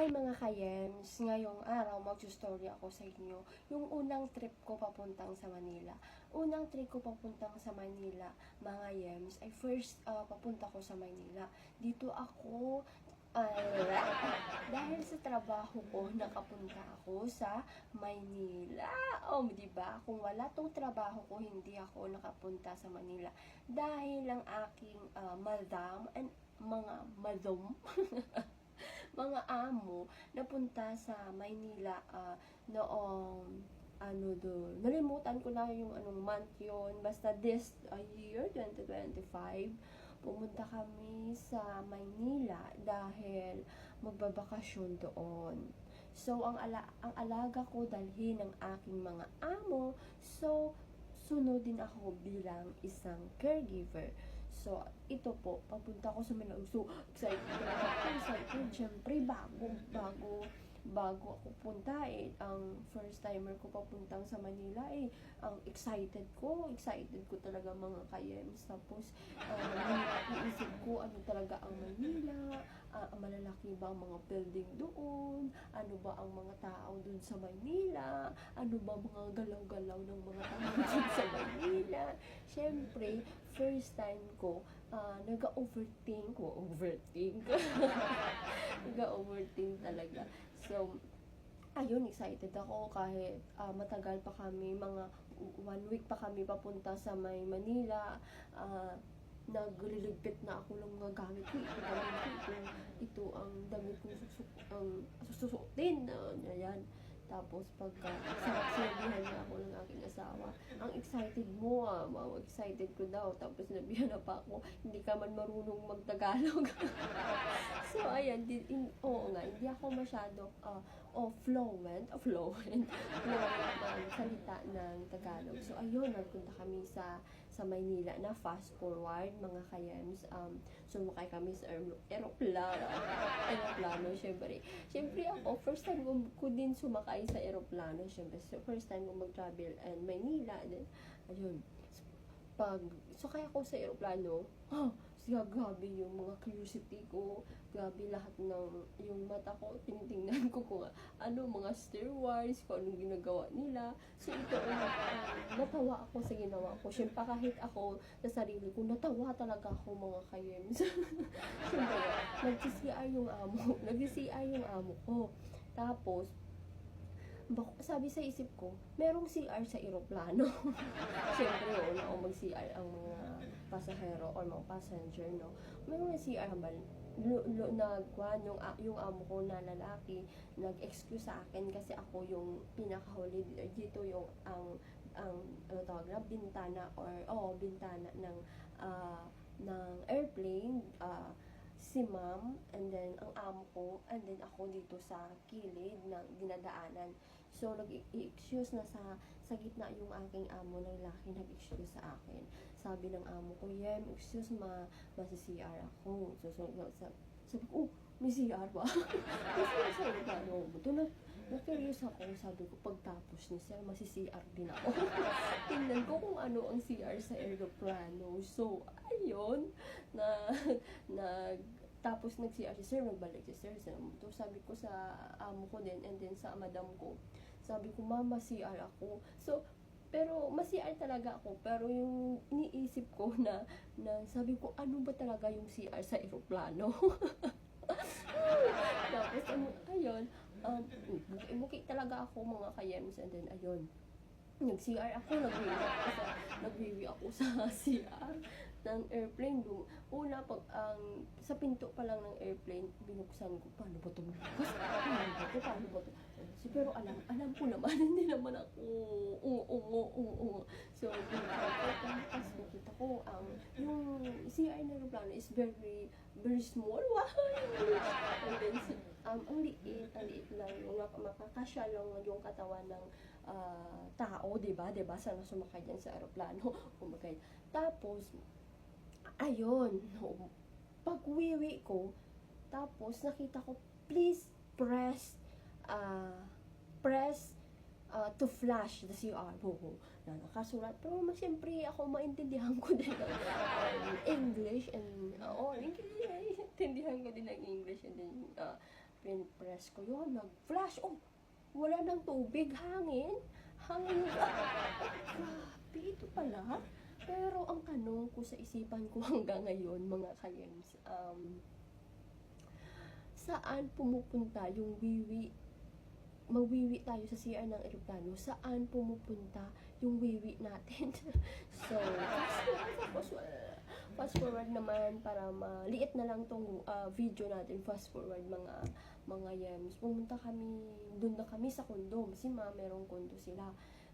Hi mga kayems! Ngayong araw mag-story ako sa inyo yung unang trip ko papuntang sa Manila. Unang trip ko papuntang sa Manila, mga yems, ay first uh, papunta ko sa Manila. Dito ako, uh, dahil sa trabaho ko, nakapunta ako sa Maynila. Oh, di ba? Kung wala tong trabaho ko, hindi ako nakapunta sa Manila. Dahil ang aking uh, madam and mga madam mga amo napunta sa Maynila ah, noong ano doon. Nalimutan ko na yung anong month yun. Basta this uh, year, 2025, pumunta kami sa Maynila dahil magbabakasyon doon. So, ang, ala ang alaga ko dalhin ng aking mga amo. So, sunod din ako bilang isang caregiver. So, ito po, papunta ko sa Manila. So, excited ako. Excited, syempre, bago, bago, bago ako punta eh. Ang first timer ko papuntang sa Manila eh. Ang excited ko, excited ko talaga mga kayems. Tapos, uh, iisip ko ano talaga ang Manila, uh, malalaki ba ang mga building doon, ano ba ang mga tao doon sa Manila, ano ba mga galaw-galaw ng mga tao doon sa Manila. Siyempre, first time ko, uh, nag-overthink, o overthink, nag-overthink talaga. So, ayun, excited ako kahit uh, matagal pa kami, mga one week pa kami papunta sa may Manila. Uh, nagliligpit na ako ng mga gamit ko. Ito, gamit ko. Ito, ang damit kong susuk, ang sususutin. Uh, yan. Tapos pagka sinabihan niya ako ng aking asawa, ang excited mo ah, wow, excited ko daw. Tapos sinabihan na pa ako, hindi ka man marunong magtagalog. so ayan, di, in, oo nga, hindi ako masyado uh, oh, fluent, oh, fluent, fluent magsalita ng Tagalog. So ayun, nagpunta kami sa sa Maynila na fast forward mga kayems. Um, sumakay kami sa aeroplano. aeroplano, syempre. Syempre ako, first time ko, ko din sumakay sa aeroplano. Syempre, so first time ko mag-travel and Maynila. Then, ayun. Pag sakay ako sa aeroplano, oh, siya grabe yung mga curiosity ko, grabe lahat ng yung mata ko, tinitingnan ko kung ano mga stairwise, kung anong ginagawa nila. So ito, um, natawa ako sa ginawa ko. Siyempre kahit ako sa sarili ko, natawa talaga ako mga kayems. Siyempre, nag-CR yung amo, nag-CR yung amo ko. Tapos, sabi sa isip ko, merong CR sa aeroplano. Siyempre, una ako mag-CR ang mga pasahero or mga passenger, no? Merong CR nagwan yung, yung amo ko na lalaki, nag-excuse sa akin kasi ako yung pinakahuli dito yung ang ang ano tawag na bintana or oh bintana ng ah, ng airplane ah, si ma'am, and then ang amo ko, and then ako dito sa kilid ng dinadaanan. So, nag-excuse na sa, sa gitna yung aking amo ng laki, nag-excuse sa akin. Sabi ng amo ko, Yem, excuse ma, masi-CR ako. So, so, so sabi ko, oh, may CR ba? Kasi sabi ko, ano, ito na, na-curious ako. Sabi ko, pagtapos ni sir, masi-CR din ako. Tingnan ko kung ano ang CR sa aeroplano. So, ayun, na, nag, tapos nag-CR si sir, nagbalik si sir sa motor. Sabi ko sa amo ko din, and then sa madam ko, sabi ko, mama, CR ako. So, pero masiar talaga ako. Pero yung iniisip ko na, na sabi ko, ano ba talaga yung CR sa aeroplano? Tapos, ano, ayun, um, talaga ako mga kayems. And then, ayun, nag-CR ako, nag-review ako nag-review ako sa CR ng airplane. Dum una, pag, ang, sa pinto pa lang ng airplane, binuksan ko, paano ba ito bukas? Paano ba ito? So, pero alam, alam ko naman, hindi naman ako, oo, oo, oo. So, ko, tapos nakita ko, um, yung CR na aeroplano is very, very small. Wow! And then, um, ang liit, ang liit lang, yung makakasya lang yung katawan ng uh, tao, di ba? Di ba? Sana sumakay dyan sa aeroplano. Kumakay. Tapos, ayun, pag wiwi ko, tapos nakita ko, please press, uh, press uh, to flash the CR. Oo, na nakasulat. Pero mas siyempre ako maintindihan ko din ang um, English and, uh, oh, English, maintindihan ko din ang English and then, uh, pinpress ko yun, nag-flash, oh, wala ng tubig, hangin, hangin ka. Grabe, ito pala. Pero ang tanong ko sa isipan ko hanggang ngayon, mga kayens, um, saan pumupunta yung wiwi magwiwi tayo sa CR ng eroplano, saan pumupunta yung wiwi natin. so, fast forward, naman para maliit na lang tong ah, video natin. Fast forward mga mga yems. Pumunta kami, doon na kami sa kondo. Kasi ma, merong kondo sila.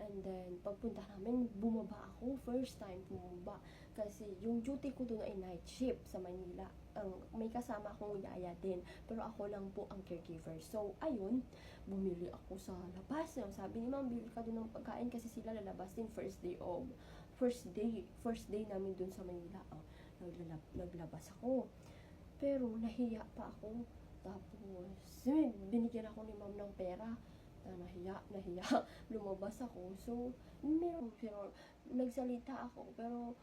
And then, pagpunta namin, bumaba ako. First time bumaba. Kasi yung duty ko doon ay night shift sa Manila. Ang, may kasama akong yaya din. Pero ako lang po ang caregiver. So, ayun, bumili ako sa labas. Sabi ni ma'am, bili ka doon ng pagkain kasi sila lalabas din first day of, first day, first day namin doon sa Manila. Oh, naglalab, naglabas ako. Pero nahiya pa ako. Tapos, binigyan ako ni ma'am ng pera. Na nahiya, nahiya. Lumabas ako. So, meron, pero nagsalita ako. Pero,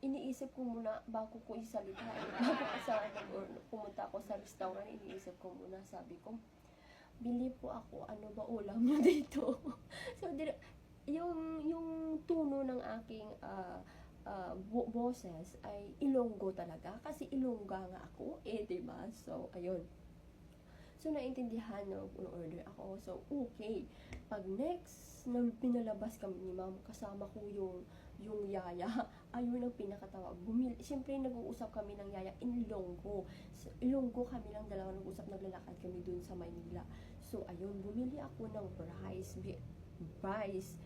iniisip ko muna bago ko isalita. bago ko sa, or, pumunta ako sa restaurant, iniisip ko muna. Sabi ko, bili po ako, ano ba ulam nyo dito? so, yung, yung tuno ng aking ah, bo- boses ay Ilonggo talaga. Kasi Ilongga nga ako, eh, 'di ba So, ayun. So, naintindihan no, order ako. So, okay. Pag next, na pinalabas kami ni ma'am, kasama ko yung yung yaya, ayun ang pinakatawa. Bumili, Siyempre, nag-uusap kami ng yaya in Ilonggo. So, Ilonggo kami lang dalawa nag-usap, naglalakad kami dun sa Maynila. So, ayun, bumili ako ng rice. Rice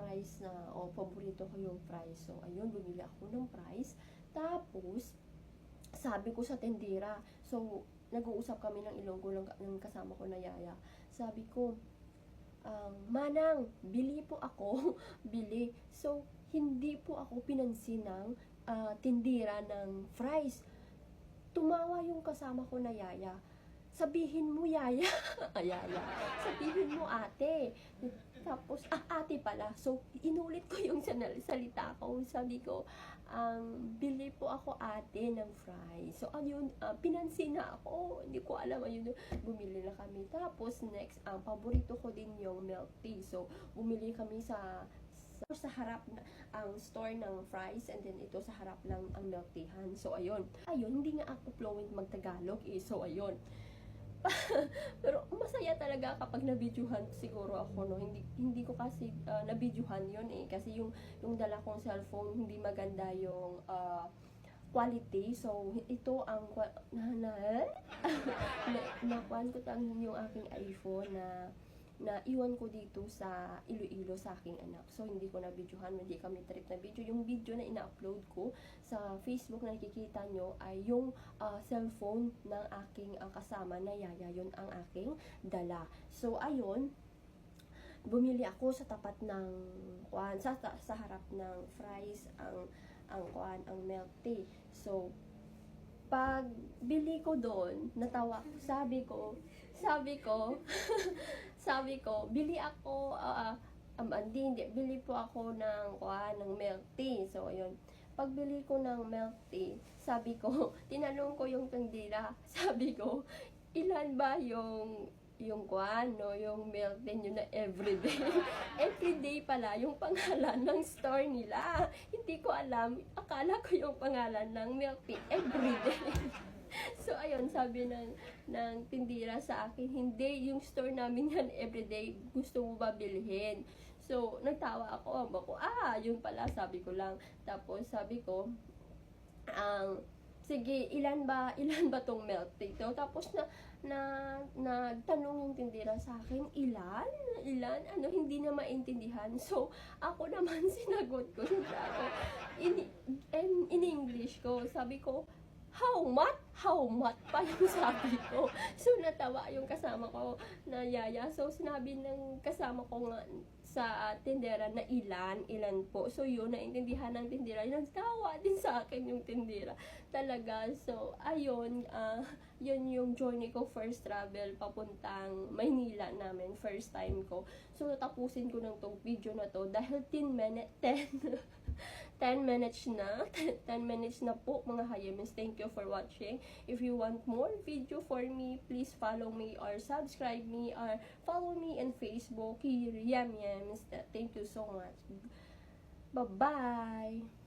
fries na, o, paborito ko yung fries. So, ayun, bumili ako ng fries. Tapos, sabi ko sa tendera, so, nag-uusap kami ng Ilonggo ng, ng kasama ko na yaya. Sabi ko, um, Manang, bili po ako, bili. So, hindi po ako pinansin ng ah, tindira ng fries. Tumawa yung kasama ko na yaya. Sabihin mo, yaya. Ah, yaya. Sabihin mo, ate. Tapos, ah, ate pala. So, inulit ko yung salita ko. Sabi ko, ang bili po ako ate ng fries. So, ayun, ah, pinansin na ako. Hindi ko alam, ayun, bumili na kami. Tapos, next, ang paborito ko din yung milk tea. So, bumili kami sa sa, sa harap na, ang store ng fries and then ito sa harap lang ang milk teahan. So, ayun. Ayun, hindi nga ako fluent magtagalog eh. So, ayun. Pero masaya talaga kapag na-videohan siguro ako no. Hindi hindi ko kasi uh, na-videohan 'yon eh kasi yung yung dala kong cellphone hindi maganda yung ah, quality. So ito ang na na na, na, ko tang yung aking iPhone na na iwan ko dito sa Iloilo sa aking anak. So, hindi ko na hindi kami trip na video. Yung video na ina-upload ko sa Facebook na nakikita nyo ay yung ah, cellphone ng aking ah, kasama na yaya. Yun ang aking dala. So, ayun, bumili ako sa tapat ng kuan sa, sa harap ng fries ang ang kuan ang milk tea. So, pag bili ko doon, natawa sabi ko, sabi ko, sabi ko, bili ako, ah, um, hindi, hindi, bili po ako ng, kuha, ng milk tea. So, ayun. Pagbili ko ng milk tea, sabi ko, tinanong ko yung tandila, sabi ko, ilan ba yung yung kwan, no, yung milk tea nyo na everyday. everyday pala yung pangalan ng store nila. Hindi ko alam, akala ko yung pangalan ng milk tea everyday. so, ayun, sabi ng, ng tindira sa akin, hindi, yung store namin yan everyday, gusto mo ba bilhin? So, nagtawa ako, ako, ah, yun pala, sabi ko lang. Tapos, sabi ko, ang, sige, ilan ba, ilan ba tong milk tea to? Tapos na, na, nagtanong yung tindira sa akin, ilan? Ilan? Ano, hindi na maintindihan. So, ako naman sinagot ko, siyempre ako, in, in, in English ko, sabi ko, how much? How much pa yung sabi ko. So, natawa yung kasama ko na yaya. So, sinabi ng kasama ko nga sa tindera na ilan, ilan po. So, yun, naintindihan ng tindera. Nagtawa din sa akin yung tindera. Talaga. So, ayun, ah, yun yung journey ko first travel papuntang Maynila namin. First time ko. So, tapusin ko ng tong video na to dahil 10 minutes, 10 10 minutes na. 10 minutes na po mga Hayamis. Thank you for watching. If you want more video for me, please follow me or subscribe me or follow me in Facebook. Yam Yams. Thank you so much. Bye-bye.